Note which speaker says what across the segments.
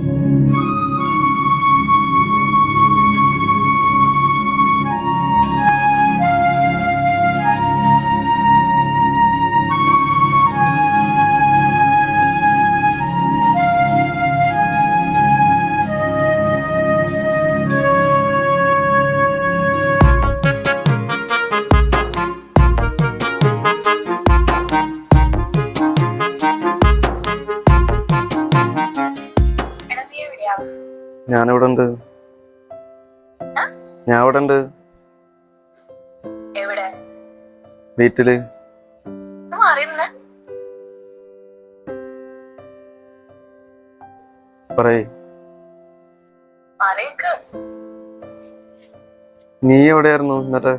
Speaker 1: Música ഞാൻ അവിടെ ഉണ്ട്
Speaker 2: എവിടെ? വീട്ടിൽ.
Speaker 1: പറയേ. നീ എവിടെയായിരുന്നു എന്നിട്ട്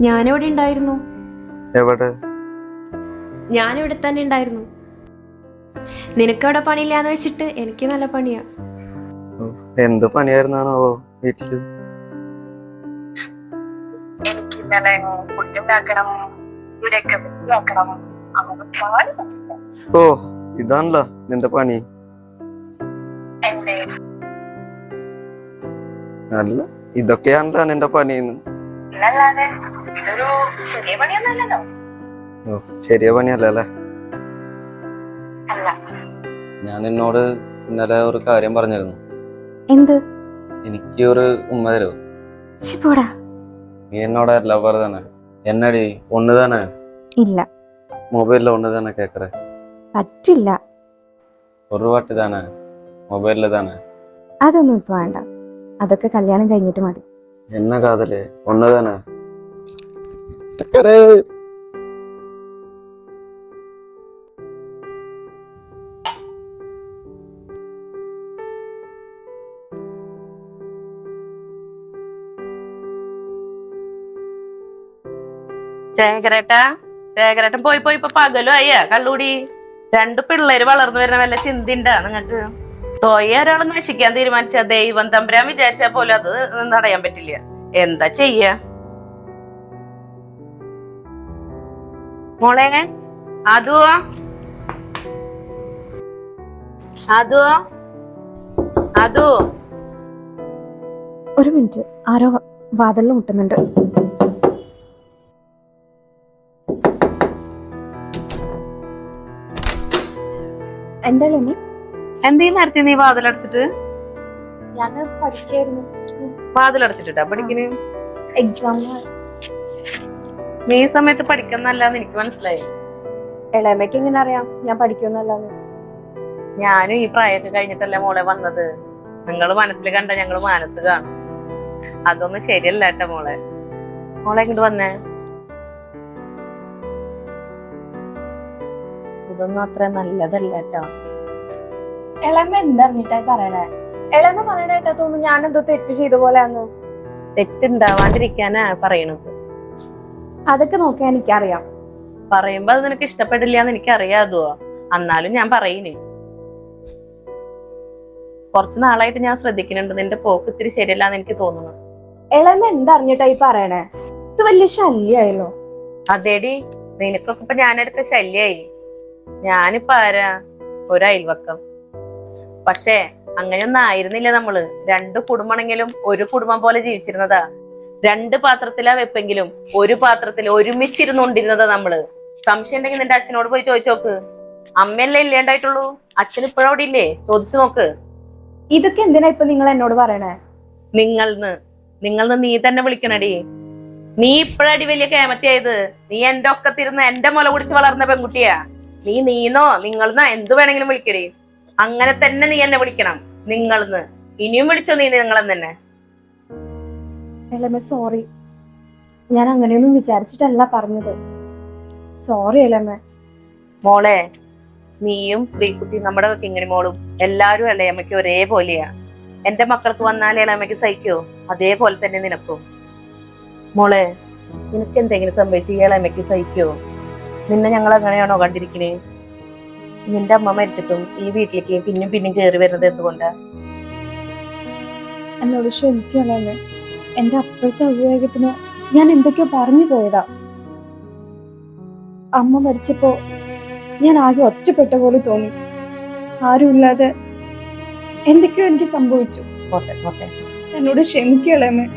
Speaker 3: ഞാനിവിടെ ഉണ്ടായിരുന്നു?
Speaker 1: എവിടെ?
Speaker 3: ഞാനിവിടെ തന്നെ ഉണ്ടായിരുന്നു. നിനക്കവിടെ പണിയില്ലാന്ന് വെച്ചിട്ട് എനിക്ക് നല്ല പണിയാ.
Speaker 1: എന്ത് പണിയായിരുന്നാണാവോ വീട്ടിൽ?
Speaker 2: എനിക്ക് ഇന്നലെ ഇവിടെയൊക്കെ വൃത്തിയാക്കണം.
Speaker 1: ഓ ഇതാണല്ലോ നിന്റെ പണി. അല്ല ഇതൊക്കെയാണല്ലോ നിന്റെ പണിന്ന്.
Speaker 2: ചെറിയ
Speaker 1: ഓ ചെറിയ പണിയല്ലേ അല്ല? ഞാൻ എന്നോട് ഇന്നലെ ഒരു കാര്യം പറഞ്ഞിരുന്നു.
Speaker 3: എന്ത്
Speaker 1: എനിക്ക് ഒരു ഉമ്മ തരൂ
Speaker 3: പോടാ
Speaker 1: നീ എന്നോട് അല്ല പറഞ്ഞേ എന്നടി ഒന്ന് തന്നെ
Speaker 3: ഇല്ല
Speaker 1: മൊബൈലിൽ ഒന്ന് തന്നെ കേക്കറേ
Speaker 3: പറ്റില്ല
Speaker 1: ഒരു വാട്ടി തന്നെ മൊബൈലിൽ തന്നെ
Speaker 3: അതൊന്നും ഇപ്പൊ വേണ്ട അതൊക്കെ കല്യാണം കഴിഞ്ഞിട്ട് മതി
Speaker 1: என்ன காதலு ஒண்ணுதானே
Speaker 4: ശേഖരേട്ടാ ശേഖരേട്ടൻ പോയി പോയി ഇപ്പൊ പകലും അയ്യാ കള്ളൂടി. രണ്ടു പിള്ളേര് വളർന്നു വരുന്ന വല്ല ചിന്തിണ്ടാ നിങ്ങക്ക്? തോയ ഒരാൾ നശിക്കാൻ തീരുമാനിച്ച ദൈവം തമ്പുരാൻ വിചാരിച്ചാൽ പോലും അത് നടയാൻ പറ്റില്ല. എന്താ ചെയ്യ? മോളെ അതുവോ അതോ അതോ
Speaker 3: ഒരു മിനിറ്റ്. ആരോ വാതിലിൽ മുട്ടുന്നുണ്ട്. എന്തായാലും അമ്മി
Speaker 4: എന്തീ നേരത്തെ നീ വാതിലടച്ചിട്ട്?
Speaker 3: ഞാൻ പഠിക്കായിരുന്നു.
Speaker 4: വാതിലടച്ചിട്ടാ പഠിക്കണ്?
Speaker 3: എക്സാം
Speaker 4: നീ ഈ സമയത്ത് പഠിക്കുന്നല്ലാന്ന് എനിക്ക് മനസ്സിലായി.
Speaker 3: എങ്ങനെ അറിയാം? ഞാൻ
Speaker 4: ഞാനും ഈ പ്രായമൊക്കെ കഴിഞ്ഞിട്ടല്ലേ മോളെ വന്നത്? നിങ്ങൾ മനസ്സിൽ കണ്ട ഞങ്ങൾ മാനത്ത് കാണും. അതൊന്നും ശരിയല്ല കേട്ടോ മോളെ. മോളെ ഇങ്ങോട്ട് വന്നേ? ഇതൊന്നും അത്ര നല്ലതല്ല കേട്ടോ
Speaker 3: ഇളമ എന്തറിഞ്ഞിട്ടായി പറയണേ? ഇളമ പറയണേട്ടാ തോന്നുന്നു ഞാൻ എന്തോ തെറ്റ് ചെയ്ത പോലെയാന്ന്?
Speaker 4: തെറ്റുണ്ടാവാണ്ടിരിക്കാനാ പറയണത്.
Speaker 3: അതൊക്കെ നോക്കിയാ എനിക്കറിയാം.
Speaker 4: പറയുമ്പോ അത് നിനക്ക് ഇഷ്ടപ്പെടില്ല എന്ന് എനിക്ക് അറിയാതോ എന്നാലും ഞാൻ പറയുന്നേ കുറച്ച് നാളായിട്ട് ഞാൻ ശ്രദ്ധിക്കുന്നുണ്ട്. നിന്റെ പോക്ക് ഇത്തിരി ശരിയല്ല എന്ന് എനിക്ക് തോന്നുന്നു.
Speaker 3: ഇളമ എന്തറിഞ്ഞിട്ടായി പറയണേ? ഇത് വലിയ ശല്യായല്ലോ.
Speaker 4: അതേടി. നിനക്കൊക്കെ ഇപ്പൊ ഞാനെടുത്ത ശല്യായി. ഞാനിപ്പോ ആരാ? ഒരു അയൽവക്കം. പക്ഷേ അങ്ങനെയൊന്നും ആയിരുന്നില്ല നമ്മൾ? രണ്ട് കുടുംബമാണെങ്കിലും ഒരു കുടുംബം പോലെ ജീവിച്ചിരുന്നതാ. രണ്ട് പാത്രത്തിലാ വെപ്പെങ്കിലും ഒരു പാത്രത്തിൽ ഒരുമിച്ചിരുന്നുകൊണ്ടിരുന്നതാ നമ്മൾ. സംശയം ഉണ്ടെങ്കിൽ നിന്റെ അച്ഛനോട് പോയി ചോദിച്ചു നോക്ക്. അമ്മയല്ലേ ഇല്ലേണ്ടായിട്ടുള്ളൂ? അച്ഛൻ ഇപ്പോഴും അവിടെ ഇല്ലേ? ചോദിച്ചു നോക്ക്.
Speaker 3: ഇതൊക്കെ എന്തിനാ ഇപ്പൊ നിങ്ങൾ എന്നോട് പറയണേ?
Speaker 4: നിങ്ങൾന്ന് നിങ്ങൾന്ന് നീ തന്നെ വിളിക്കണടി. നീ ഇപ്പഴടി വലിയ കേമത്തിയായത്? നീ എന്റെ ഒക്കത്തിരുന്ന് എന്റെ മുല കുടിച്ച് വളർന്ന പെൺകുട്ടിയാ. നീ നീന്നോ നിങ്ങൾ എന്ത് വേണമെങ്കിലും വിളിക്കടി. അങ്ങനെ തന്നെ നീ എന്നെ വിളിക്കണം. നിങ്ങൾന്ന് ഇനിയും വിളിച്ചോ നീ നിങ്ങളെന്ന് തന്നെ
Speaker 3: സോറി ഞാൻ അങ്ങനെയൊന്നും വിചാരിച്ചിട്ടല്ല പറഞ്ഞത്. സോറി ഇളയമ്മ
Speaker 4: മോളെ നീയും ശ്രീകുട്ടി നമ്മുടെ കിങ്ങിണി മോളും എല്ലാരും ഇളയമ്മയ്ക്ക് ഒരേപോലെയാ. എന്റെ മക്കൾക്ക് വന്നാൽ ഇളയമ്മയ്ക്ക് സഹിക്കോ? അതേപോലെ തന്നെ നിനക്കും. മോളെ നിനക്ക് എന്തെങ്കിലും സംഭവിച്ചു ഇളയമ്മയ്ക്ക് സഹിക്കോ? നിന്നെ ഞങ്ങൾ അങ്ങനെയാണോ കണ്ടിരിക്കണേ? നിന്റെ അമ്മ മരിച്ചിട്ടും ഈ വീട്ടിലേക്ക് പിന്നും പിന്നും കയറി വരുന്നത് എന്തുകൊണ്ടാ?
Speaker 3: എന്നോട് ക്ഷമിക്കും ഇളയമ്മ എന്റെ അപ്പോഴത്തെ അവിവേകത്തിന് ഞാൻ എന്തൊക്കെയോ പറഞ്ഞു പോയതാ. അമ്മ മരിച്ചപ്പോ ഞാൻ ആകെ ഒറ്റപ്പെട്ട പോലെ തോന്നി. ആരുമില്ലാതെ എന്തൊക്കെയോ എനിക്ക് സംഭവിച്ചു.
Speaker 4: പോട്ടെ പോട്ടെ.
Speaker 3: എന്നോട് ക്ഷമിക്കും മോളിപ്പൊന്നും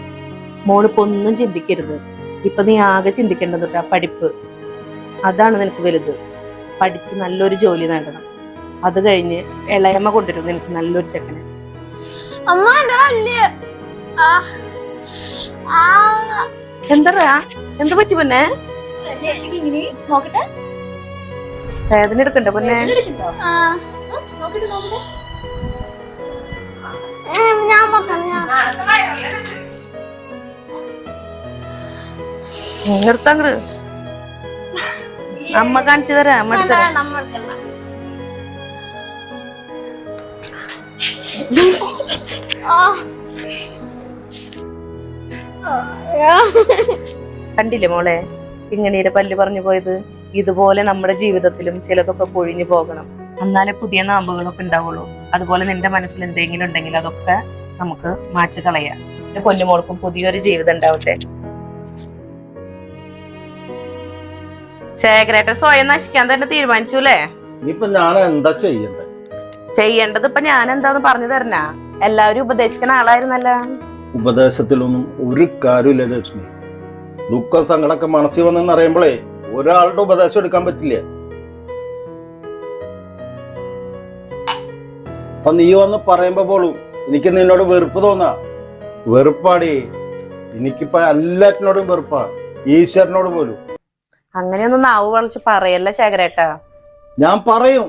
Speaker 4: മോളിപ്പോ ഒന്നും ചിന്തിക്കരുത്. ഇപ്പൊ നീ ആകെ ചിന്തിക്കേണ്ടതുട്ടാ പഠിപ്പ്. അതാണ് നിനക്ക് വലുത്. പഠിച്ച് നല്ലൊരു ജോലി നേടണം. അത് കഴിഞ്ഞ് ഇളയമ്മ കൊണ്ടുവരും നിനക്ക് നല്ലൊരു ചെക്കനെ. എന്താ എന്താ പറ്റി പൊന്നെ? വേദന എടുക്കണ്ട പൊന്നെ?
Speaker 5: ആ
Speaker 4: അമ്മ കാണിച്ചു തരാം അമ്മ. കണ്ടില്ലേ മോളെ? ഇങ്ങനെയുടെ പല്ല് പറഞ്ഞു പോയത്. ഇതുപോലെ നമ്മുടെ ജീവിതത്തിലും ചിലതൊക്കെ പൊഴിഞ്ഞു പോകണം. എന്നാലേ പുതിയ നാമ്പുകളൊക്കെ ഉണ്ടാവുള്ളൂ. അതുപോലെ നിന്റെ മനസ്സിൽ എന്തെങ്കിലും ഉണ്ടെങ്കിൽ അതൊക്കെ നമുക്ക് മാറ്റി കളയാം. പൊന്നുമോൾക്കും പുതിയൊരു ജീവിതം ഉണ്ടാവട്ടെ. ശേഖരേട്ടൻ സ്വയം നശിക്കാൻ തന്നെ തീരുമാനിച്ചു അല്ലേ
Speaker 6: ഇനിയിപ്പൊ ഞാൻ എന്താ ചെയ്യണ്ടേ?
Speaker 4: ചെയ്യേണ്ടത് ഇപ്പൊ ഞാൻ എന്താന്ന് പറഞ്ഞു തരണ? എല്ലാവരും ഉപദേശിക്കുന്ന ആളായിരുന്നല്ലോ.
Speaker 6: ഉപദേശത്തിലൊന്നും ഒരു കാര്യമില്ല ലക്ഷ്മി. ദുഃഖം സങ്കടമൊക്കെ മനസ്സിൽ വന്നെന്ന് അറിയുമ്പോഴേ ഒരാളുടെ ഉപദേശം എടുക്കാൻ പറ്റില്ല. അപ്പൊ നീ വന്ന് പറയുമ്പോ പോലും എനിക്ക് നിന്നോട് വെറുപ്പ് തോന്നാ. വെറുപ്പാടി. എനിക്കിപ്പോ എല്ലാറ്റിനോടും വെറുപ്പാ. ഈശ്വരനോട് പോലും.
Speaker 4: അങ്ങനെയൊന്നും നാവ് വളച്ച് പറയല്ല ശേഖരേട്ടാ?
Speaker 6: ഞാൻ പറയും.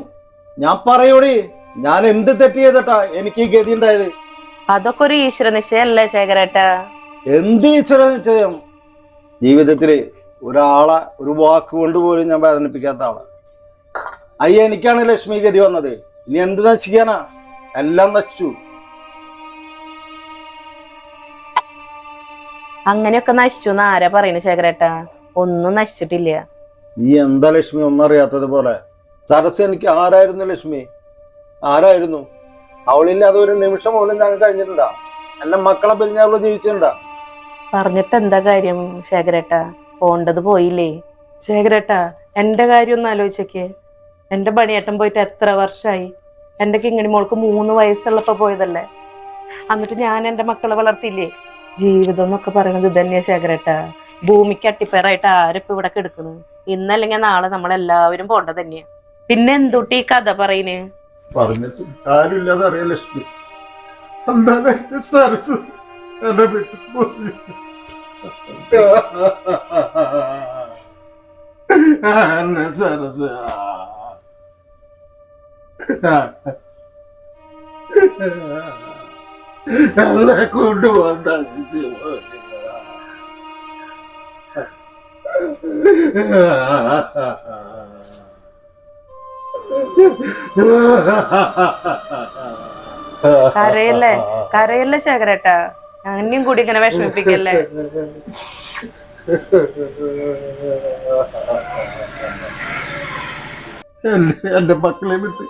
Speaker 6: ഞാൻ പറയൂടി. ഞാൻ എന്ത് തെറ്റ് ചെയ്തിട്ടാ എനിക്ക് ഈ ഗതി ഉണ്ടായത്?
Speaker 4: അതൊക്കെ ഒരു ഈശ്വര നിശ്ചയല്ലേ ശേഖരേട്ടാ?
Speaker 6: എന്ത് ഈശ്വര നിശ്ചയം? ജീവിതത്തിൽ ഒരാളെ ഒരു വാക്ക് കൊണ്ട് പോലും ഞാൻ വേദനിപ്പിക്കാത്ത ആളാ. അയ്യ എനിക്കാണ് ലക്ഷ്മി ഗതി വന്നത്. ഇനി എന്ത് നശിക്കാനാ? എല്ലാം നശിച്ചു.
Speaker 4: അങ്ങനെയൊക്കെ നശിച്ചു എന്ന് ആരാ പറയുന്നു ശേഖരേട്ടാ? ഒന്നും നശിച്ചിട്ടില്ല.
Speaker 6: നീ എന്താ ലക്ഷ്മി ഒന്നും അറിയാത്തത് പോലെ? സരസ് എനിക്ക് ആരായിരുന്നു ലക്ഷ്മി? ആരായിരുന്നു? അവളില്ലാതെ ഒരു നിമിഷം പോലും ഞാൻ കഴിഞ്ഞിട്ടുണ്ടാ എന്റെ മക്കളെ പിരിഞ്ഞ അവൾ ജീവിച്ചിട്ടുണ്ടാ.
Speaker 4: പറഞ്ഞിട്ട് എന്താ കാര്യം ശേഖരേട്ട? പോണ്ടത് പോയില്ലേ? ശേഖരേട്ട എന്റെ കാര്യം ഒന്ന് ആലോചിച്ചൊക്കെ. എന്റെ പണിയേട്ടൻ പോയിട്ട് എത്ര വർഷമായി എന്റെ കിങ്ങിണി മോൾക്ക് മൂന്ന് വയസ്സുള്ളപ്പോ പോയതല്ലേ? എന്നിട്ട് ഞാൻ എന്റെ മക്കളെ വളർത്തിയില്ലേ? ജീവിതം എന്നൊക്കെ പറയണത് ഇതന്നെയാ ശേഖരേട്ടാ. ഭൂമിക്ക് അട്ടിപ്പേറായിട്ട് ആരിപ്പോ ഇവിടെ കിടക്കുന്നത് ഇന്നല്ലെങ്കിൽ നാളെ നമ്മളെല്ലാവരും പോണ്ടത് തന്നെയാ. പിന്നെ എന്തുട്ടി കഥ പറയുന്നേ
Speaker 6: പറഞ്ഞിട്ട് എന്നെ വിട്ടു പോയി. എന്നെ സരസ് കൊണ്ടുവന്ന
Speaker 4: കരയല്ലേ? കരയല്ലേ ശേഖരേട്ടാ? അങ്ങനെയും കൂടി ഇങ്ങനെ വിഷമിപ്പിക്കല്ലേ?
Speaker 6: എന്റെ മക്കളെ വിട്ട്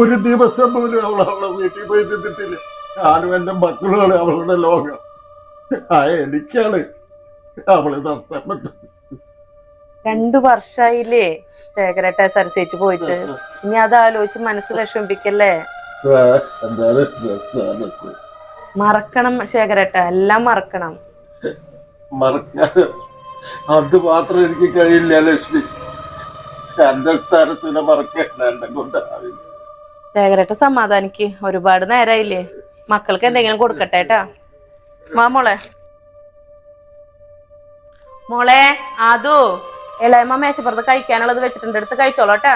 Speaker 6: ഒരു ദിവസം പോലും അവൾ അവളെ വീട്ടിൽ പോയി നിന്നിട്ടില്ല. ഞാനും എന്റെ മക്കളുമാണ് അവളുടെ ലോകം. ആ എനിക്കാണ് അവളെ നഷ്ടപ്പെട്ടു
Speaker 4: രണ്ടു വർഷായില്ലേ ശേഖരട്ട സരസേച്ച് പോയിട്ട്? ഇനി അത് ആലോചിച്ച് മനസ്സ് വിഷമിപ്പിക്കല്ലേ. മറക്കണം ശേഖരട്ട എല്ലാം മറക്കണം.
Speaker 6: മറക്കാൻ അത് മാത്രം എനിക്ക് കഴിയില്ല ലക്ഷ്മി. എന്റെ സ്ഥലത്തിനെ മറക്കണ്ട എന്നെ കൊണ്ടാവില്ല.
Speaker 4: ശേഖരേട്ട സമാധാനിക്ക്. ഒരുപാട് നേരായില്ലേ? മക്കൾക്ക് എന്തെങ്കിലും കൊടുക്കട്ടെ മാമോളെ വാ മോളെ. മോളെ അതോ ഇളയമ്മ മേശപ്പുറത്ത് കഴിക്കാനുള്ളത് വെച്ചിട്ടുണ്ട്. എടുത്ത് കഴിച്ചോളാട്ടാ